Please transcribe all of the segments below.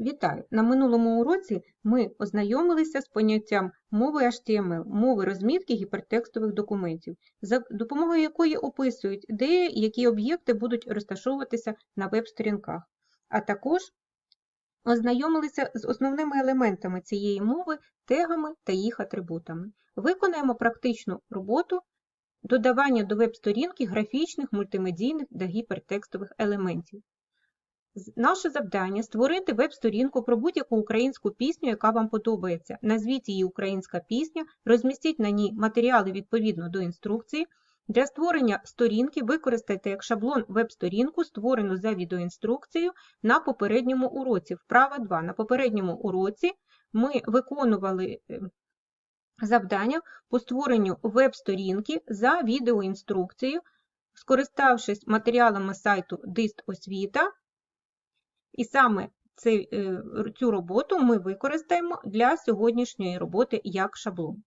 Вітаю! На минулому уроці ми ознайомилися з поняттям мови HTML, мови розмітки гіпертекстових документів, за допомогою якої описують, де які об'єкти будуть розташовуватися на веб-сторінках, а також ознайомилися з основними елементами цієї мови, тегами та їх атрибутами. Виконаємо практичну роботу додавання до веб-сторінки графічних, мультимедійних та гіпертекстових елементів. Наше завдання створити веб-сторінку про будь-яку українську пісню, яка вам подобається. Назвіть її Українська пісня, розмістіть на ній матеріали відповідно до інструкції. Для створення сторінки використайте як шаблон веб-сторінку, створену за відеоінструкцією на попередньому уроці. Вправа 2. На попередньому уроці ми виконували е, завдання по створенню веб-сторінки за відеоінструкцією, скориставшись матеріалами сайту Дист Освіта. І саме е, цю роботу ми використаємо для сьогоднішньої роботи як шаблон.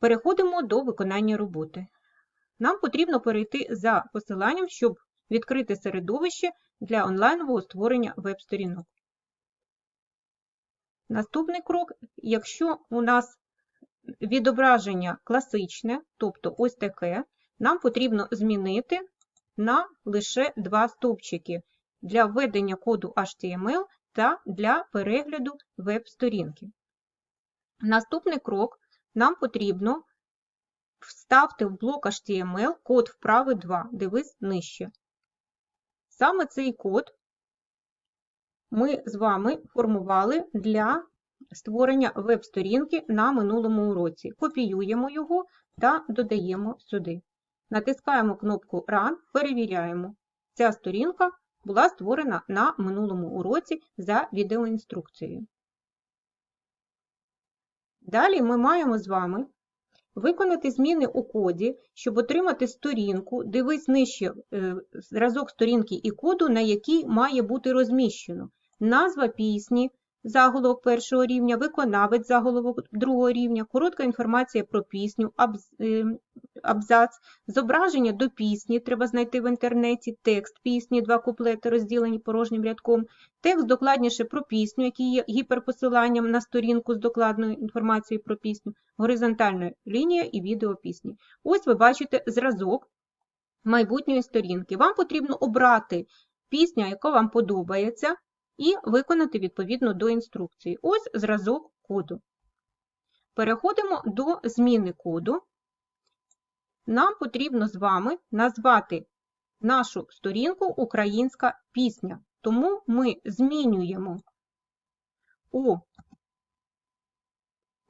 Переходимо до виконання роботи. Нам потрібно перейти за посиланням, щоб відкрити середовище для онлайнового створення веб-сторінок. Наступний крок, якщо у нас відображення класичне, тобто ось таке, нам потрібно змінити на лише два стовпчики для введення коду HTML та для перегляду веб-сторінки. Наступний крок нам потрібно вставити в блок HTML код вправи 2, дивись нижче. Саме цей код ми з вами формували для створення веб-сторінки на минулому уроці. Копіюємо його та додаємо сюди. Натискаємо кнопку Run, перевіряємо. Ця сторінка була створена на минулому уроці за відеоінструкцією. Далі ми маємо з вами виконати зміни у коді, щоб отримати сторінку, дивись нижче е, зразок сторінки і коду, на якій має бути розміщено назва пісні, заголовок першого рівня, виконавець заголовок другого рівня, коротка інформація про пісню, е, абзац, зображення до пісні, треба знайти в інтернеті, текст пісні, два куплети розділені порожнім рядком, текст докладніше про пісню, який є гіперпосиланням на сторінку з докладною інформацією про пісню, горизонтальна лінія і відео пісні. Ось ви бачите зразок майбутньої сторінки. Вам потрібно обрати пісню, яка вам подобається, і виконати відповідно до інструкції. Ось зразок коду. Переходимо до зміни коду. Нам потрібно з вами назвати нашу сторінку Українська пісня. Тому ми змінюємо у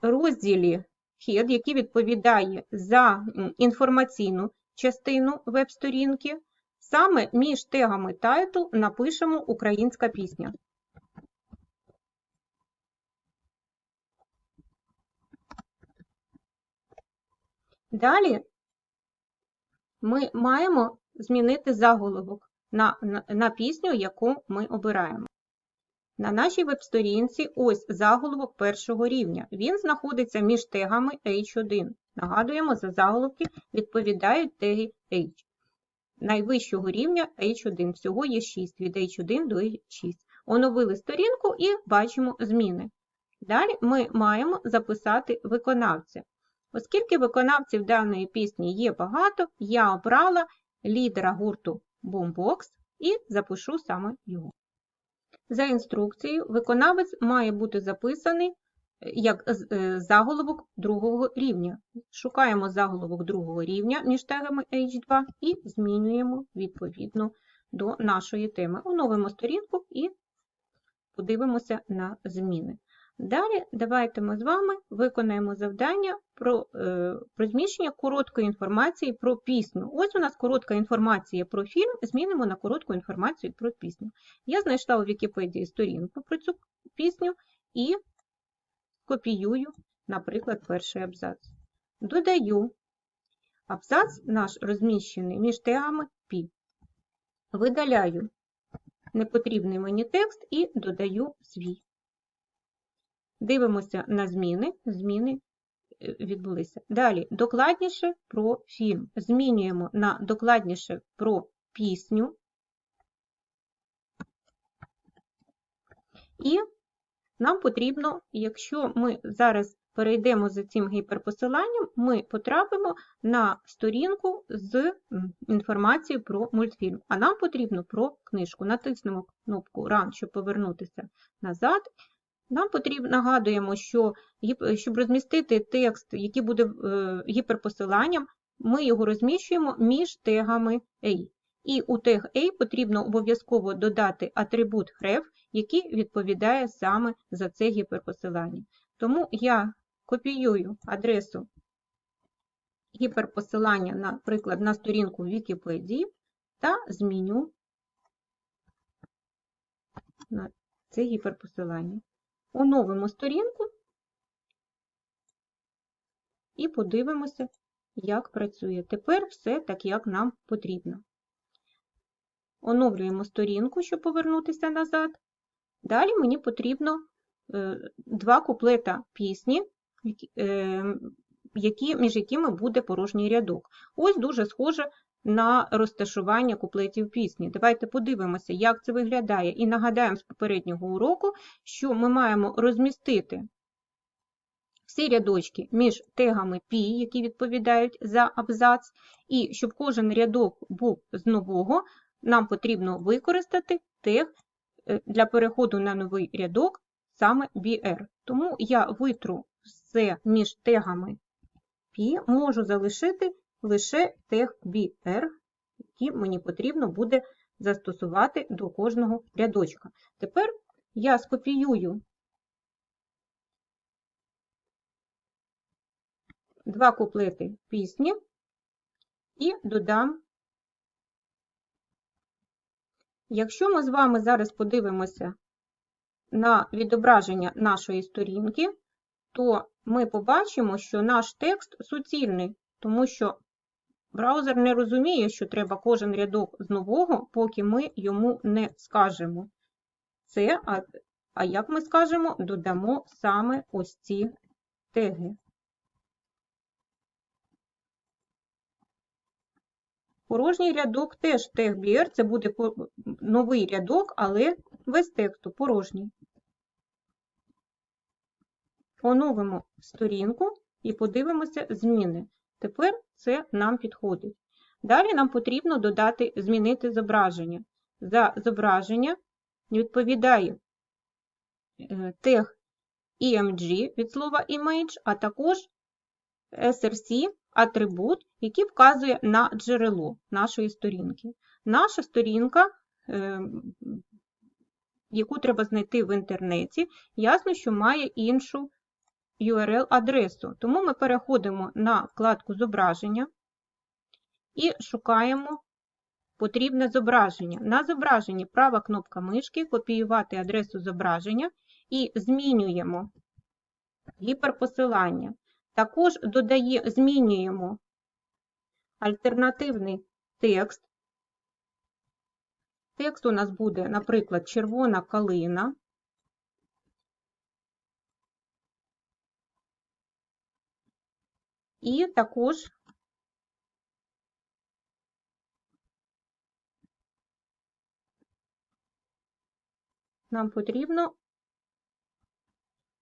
розділі Head, який відповідає за інформаційну частину веб-сторінки, саме між тегами title напишемо Українська пісня. Далі ми маємо змінити заголовок на, на, на пісню, яку ми обираємо. На нашій веб-сторінці ось заголовок першого рівня. Він знаходиться між тегами H1. Нагадуємо, за заголовки відповідають теги H. Найвищого рівня H1. Всього є 6 від H1 до H6. Оновили сторінку і бачимо зміни. Далі ми маємо записати виконавця. Оскільки виконавців даної пісні є багато, я обрала лідера гурту Boombox і запишу саме його. За інструкцією, виконавець має бути записаний як е, заголовок другого рівня. Шукаємо заголовок другого рівня між тегами H2 і змінюємо відповідно до нашої теми. Оновимо сторінку і подивимося на зміни. Далі давайте ми з вами виконаємо завдання про, е, про зміщення короткої інформації про пісню. Ось у нас коротка інформація про фільм, змінимо на коротку інформацію про пісню. Я знайшла у Вікіпедії сторінку про цю пісню і копіюю, наприклад, перший абзац. Додаю абзац наш розміщений між тегами пі. Видаляю непотрібний мені текст і додаю свій. Дивимося на зміни. Зміни е, відбулися. Далі докладніше про фільм. Змінюємо на докладніше про пісню. І нам потрібно, якщо ми зараз перейдемо за цим гіперпосиланням, ми потрапимо на сторінку з інформацією про мультфільм. А нам потрібно про книжку. Натиснемо кнопку Run, щоб повернутися назад. Нам потрібно нагадуємо, що щоб розмістити текст, який буде е, гіперпосиланням, ми його розміщуємо між тегами A. І у тег A потрібно обов'язково додати атрибут href, який відповідає саме за це гіперпосилання. Тому я копіюю адресу гіперпосилання, наприклад, на сторінку Вікіпедії та зміню на це гіперпосилання. Оновимо сторінку і подивимося, як працює. Тепер все так, як нам потрібно. Оновлюємо сторінку, щоб повернутися назад. Далі мені потрібно е, два куплета пісні, які, е, між якими буде порожній рядок. Ось дуже схоже на розташування куплетів пісні. Давайте подивимося, як це виглядає. І нагадаємо з попереднього уроку, що ми маємо розмістити всі рядочки між тегами P, які відповідають за абзац, і щоб кожен рядок був з нового, нам потрібно використати тег е, для переходу на новий рядок саме BR. Тому я витру все між тегами P, можу залишити лише тег BR, який мені потрібно буде застосувати до кожного рядочка. Тепер я скопіюю два куплети пісні і додам. Якщо ми з вами зараз подивимося на відображення нашої сторінки, то ми побачимо, що наш текст суцільний, тому що браузер не розуміє, що треба кожен рядок з нового, поки ми йому не скажемо. Це, а, як ми скажемо, додамо саме ось ці теги. Порожній рядок теж тег BR, це буде новий рядок, але без тексту, порожній. Оновимо сторінку і подивимося зміни. Тепер це нам підходить. Далі нам потрібно додати змінити зображення. За зображення відповідає е, тег EMG від слова image, а також SRC атрибут, який вказує на джерело нашої сторінки. Наша сторінка, е, яку треба знайти в інтернеті, ясно, що має іншу URL-адресу. Тому ми переходимо на вкладку зображення і шукаємо потрібне зображення. На зображенні права кнопка мишки, копіювати адресу зображення і змінюємо гіперпосилання. Також додає, змінюємо альтернативний текст. Текст у нас буде, наприклад, червона калина. І також нам потрібно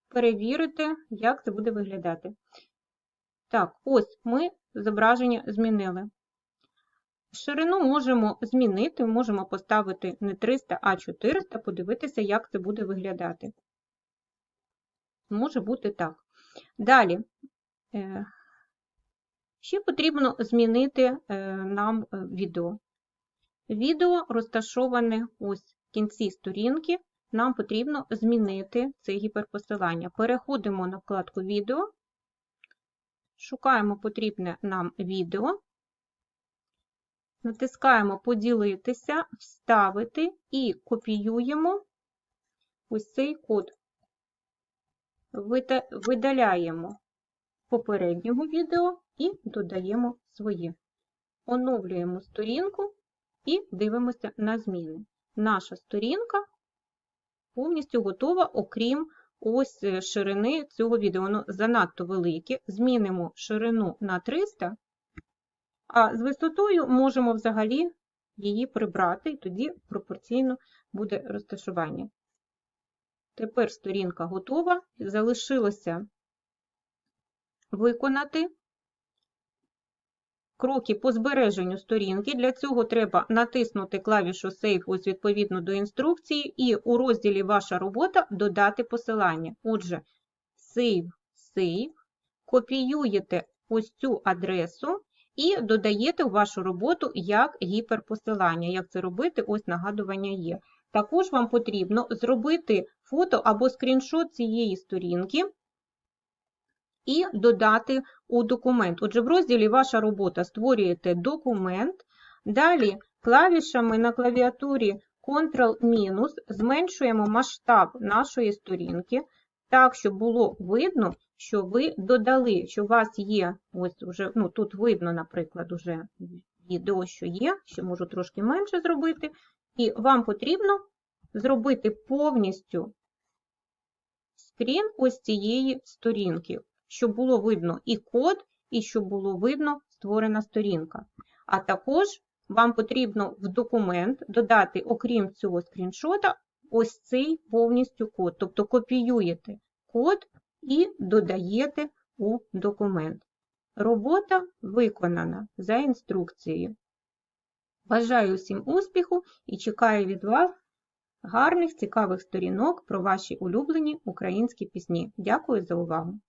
перевірити, як це буде виглядати. Так, ось ми зображення змінили. Ширину можемо змінити, можемо поставити не 300, а 400, подивитися, як це буде виглядати. Може бути так. Далі, е, ще потрібно змінити е, нам е, відео. Відео розташоване ось в кінці сторінки. Нам потрібно змінити це гіперпосилання. Переходимо на вкладку відео, шукаємо потрібне нам відео, натискаємо поділитися, вставити і копіюємо ось цей код. Видаляємо попереднього відео і додаємо своє. Оновлюємо сторінку і дивимося на зміни. Наша сторінка повністю готова, окрім ось е, ширини цього відео. Воно занадто велике. Змінимо ширину на 300, а з висотою можемо взагалі її прибрати, і тоді пропорційно буде розташування. Тепер сторінка готова. Залишилося виконати кроки по збереженню сторінки. Для цього треба натиснути клавішу Save ось відповідно до інструкції і у розділі Ваша робота додати посилання. Отже, Save, Save, копіюєте ось цю адресу і додаєте в вашу роботу як гіперпосилання. Як це робити? Ось нагадування є. Також вам потрібно зробити фото або скріншот цієї сторінки і додати у документ. Отже, в розділі Ваша робота створюєте документ. Далі клавішами на клавіатурі Ctrl- зменшуємо масштаб нашої сторінки, так, щоб було видно, що ви додали, що у вас є, ось уже, ну тут видно, наприклад, уже відео, що є, ще можу трошки менше зробити. І вам потрібно зробити повністю скрін ось цієї сторінки, щоб було видно і код, і щоб було видно створена сторінка. А також вам потрібно в документ додати, окрім цього скріншота, ось цей повністю код. Тобто копіюєте код і додаєте у документ. Робота виконана за інструкцією. Бажаю всім успіху і чекаю від вас гарних, цікавих сторінок про ваші улюблені українські пісні. Дякую за увагу!